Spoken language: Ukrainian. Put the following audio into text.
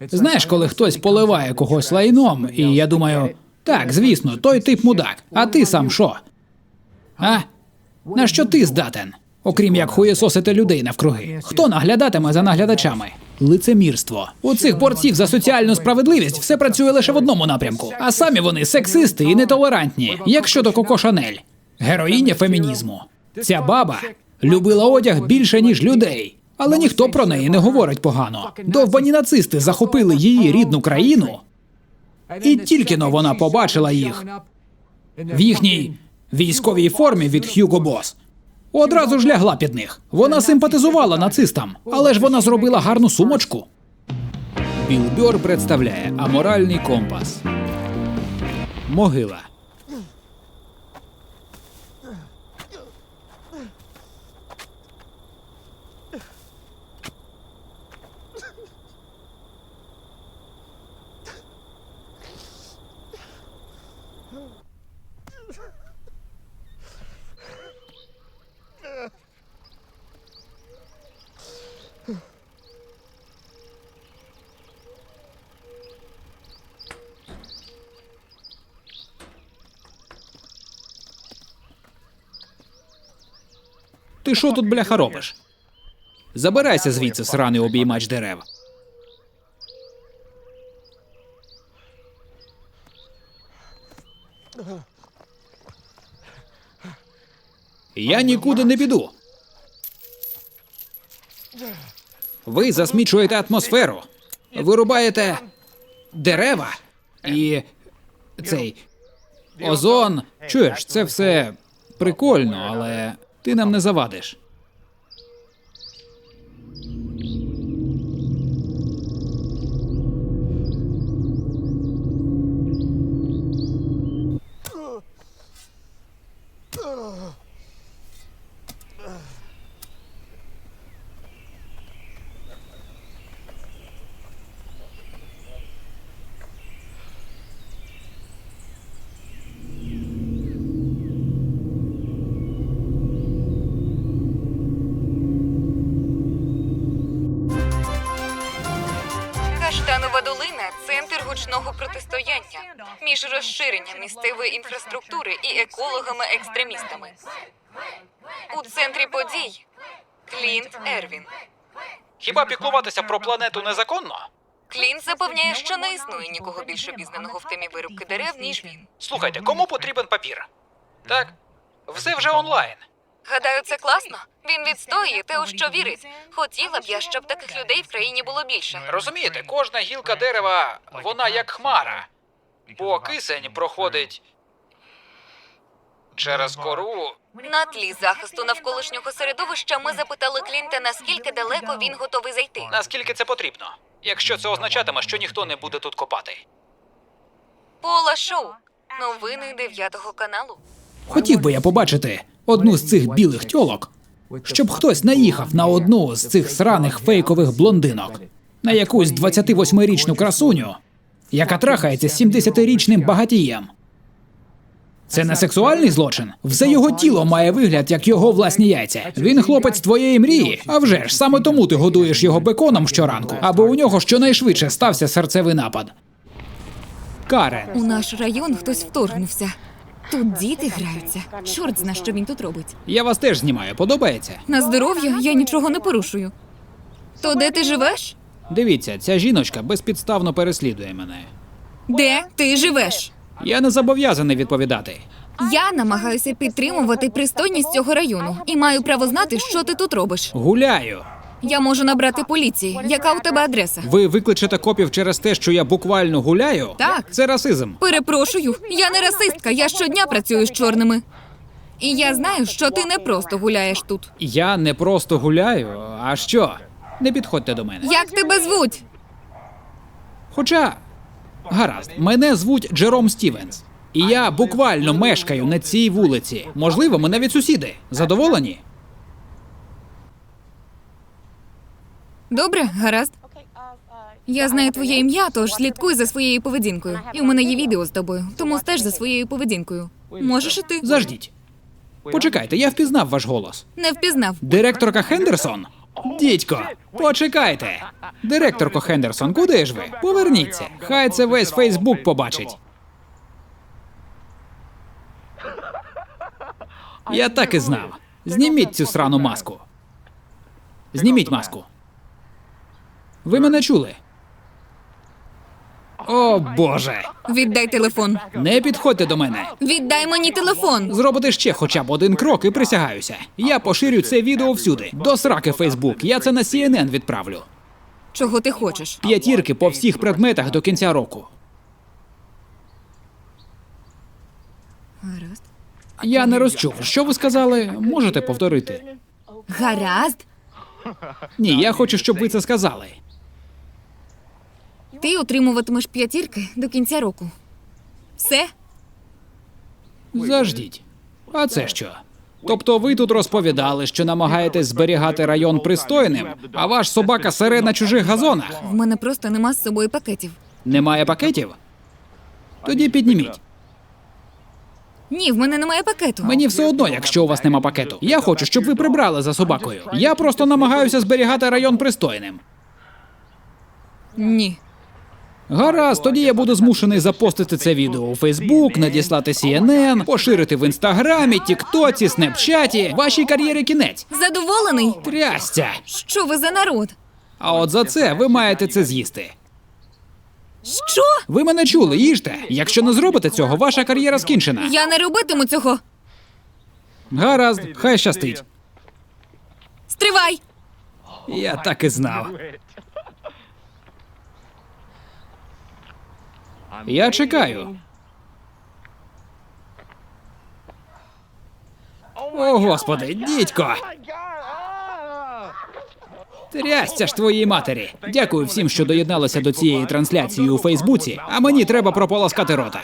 Знаєш, коли хтось поливає когось лайном, і я думаю, так, звісно, той тип мудак. А ти сам що? А? На що ти здатен? Окрім як хуєсосити людей навкруги. Хто наглядатиме за наглядачами? Лицемірство. У цих борців за соціальну справедливість все працює лише в одному напрямку, а самі вони сексисти і нетолерантні. Як щодо Коко Шанель, героїня фемінізму. Ця баба любила одяг більше, ніж людей. Але ніхто про неї не говорить погано. Довбані нацисти захопили її рідну країну, і тільки но вона побачила їх в їхній військовій формі від Хьюго Бос. Одразу ж лягла під них. Вона симпатизувала нацистам, але ж вона зробила гарну сумочку. Біл Бьор представляє аморальний компас. Могила. Ти що тут, бляха, робиш? Забирайся звідси, сраний обіймач дерев. Я нікуди не піду. Ви засмічуєте атмосферу. Вирубаєте дерева і цей озон. Чуєш, це все прикольно, але ти нам не завадиш. Центр протистояння між розширенням місцевої інфраструктури і екологами-екстремістами. У центрі подій Клінт Ервін. Хіба піклуватися про планету незаконно? Клінт запевняє, що не існує нікого більш обізнаного в темі вирубки дерев, ніж він. Слухайте, кому потрібен папір? Так, все вже онлайн. Гадаю, це класно. Він відстоює те, у що вірить. Хотіла б я, щоб таких людей в країні було більше. Розумієте, кожна гілка дерева, вона як хмара. Бо кисень проходить через кору. На тлі захисту навколишнього середовища ми запитали Клінта, наскільки далеко він готовий зайти. Наскільки це потрібно? Якщо це означатиме, що ніхто не буде тут копати. Пола Шоу. Новини 9 каналу. Хотів би я побачити одну з цих білих тьолок, щоб хтось наїхав на одну з цих сраних фейкових блондинок, на якусь 28-річну красуню, яка трахається з 70-річним багатієм. Це не сексуальний злочин. Все його тіло має вигляд, як його власні яйця. Він хлопець твоєї мрії. А вже ж саме тому ти годуєш його беконом щоранку, аби у нього щонайшвидше стався серцевий напад. Карен, У наш район хтось вторгнувся. Тут діти граються. Чорт зна, що він тут робить. я вас теж знімаю. Подобається? На здоров'я я нічого не порушую. То де ти живеш? Дивіться, ця жіночка безпідставно переслідує мене. Де ти живеш? Я не зобов'язаний відповідати. Я намагаюся підтримувати пристойність цього району і маю право знати, що ти тут робиш. Гуляю. Я можу набрати поліції. Яка у тебе адреса? Ви викличете копів через те, що я буквально гуляю? Так. Це расизм. Перепрошую, я не расистка, я щодня працюю з чорними. І я знаю, що ти не просто гуляєш тут. Я не просто гуляю, а що? Не підходьте до мене. Як тебе звуть? Хоча, гаразд, мене звуть Джером Стівенс. І я буквально мешкаю на цій вулиці. Можливо, ми навіть сусіди. Задоволені? Добре, гаразд. Я знаю твоє ім'я, тож слідкуй за своєю поведінкою. І у мене є відео з тобою, тому стеж за своєю поведінкою. Можеш іти? Заждіть. Почекайте, я впізнав ваш голос. Не впізнав. Директорка Хендерсон? Дідько, почекайте. Директорко Хендерсон, куди ж ви? Поверніться. Хай це весь Фейсбук побачить. Я так і знав. Зніміть цю срану маску. Зніміть маску. Ви мене чули? О Боже! Віддай телефон. Не підходьте до мене. Віддай мені телефон. Зробите ще хоча б один крок і присягаюся. Я поширю це відео всюди. До сраки Фейсбук. Я це на CNN відправлю. Чого ти хочеш? П'ятірки по всіх предметах до кінця року. Гаразд. Я не розчув. Що ви сказали? Можете повторити? Гаразд. Ні, я хочу, щоб ви це сказали. Ти отримуватимеш п'ятірки до кінця року. Все? Заждіть. А це що? Тобто ви тут розповідали, що намагаєтесь зберігати район пристойним, а ваш собака сере на чужих газонах. В мене просто нема з собою пакетів. Немає пакетів? Тоді підніміть. Ні, в мене немає пакету. Мені все одно, якщо у вас нема пакету. Я хочу, щоб ви прибрали за собакою. Я просто намагаюся зберігати район пристойним. Ні. Гаразд, тоді я буду змушений запостити це відео у Фейсбук, надіслати CNN, поширити в інстаграмі, Тіктоці, Снепчаті. Вашій кар'єрі кінець. Задоволений? Трястя! Що ви за народ? А от за це ви маєте це з'їсти. Що? Ви мене чули, їжте. Якщо не зробите цього, ваша кар'єра скінчена. Я не робитиму цього. Гаразд, хай щастить. Стривай! Я так і знав. Я чекаю. О, господи, дідько! Трястя ж твоїй матері. Дякую всім, що доєдналися до цієї трансляції у Фейсбуці, а мені треба прополоскати рота.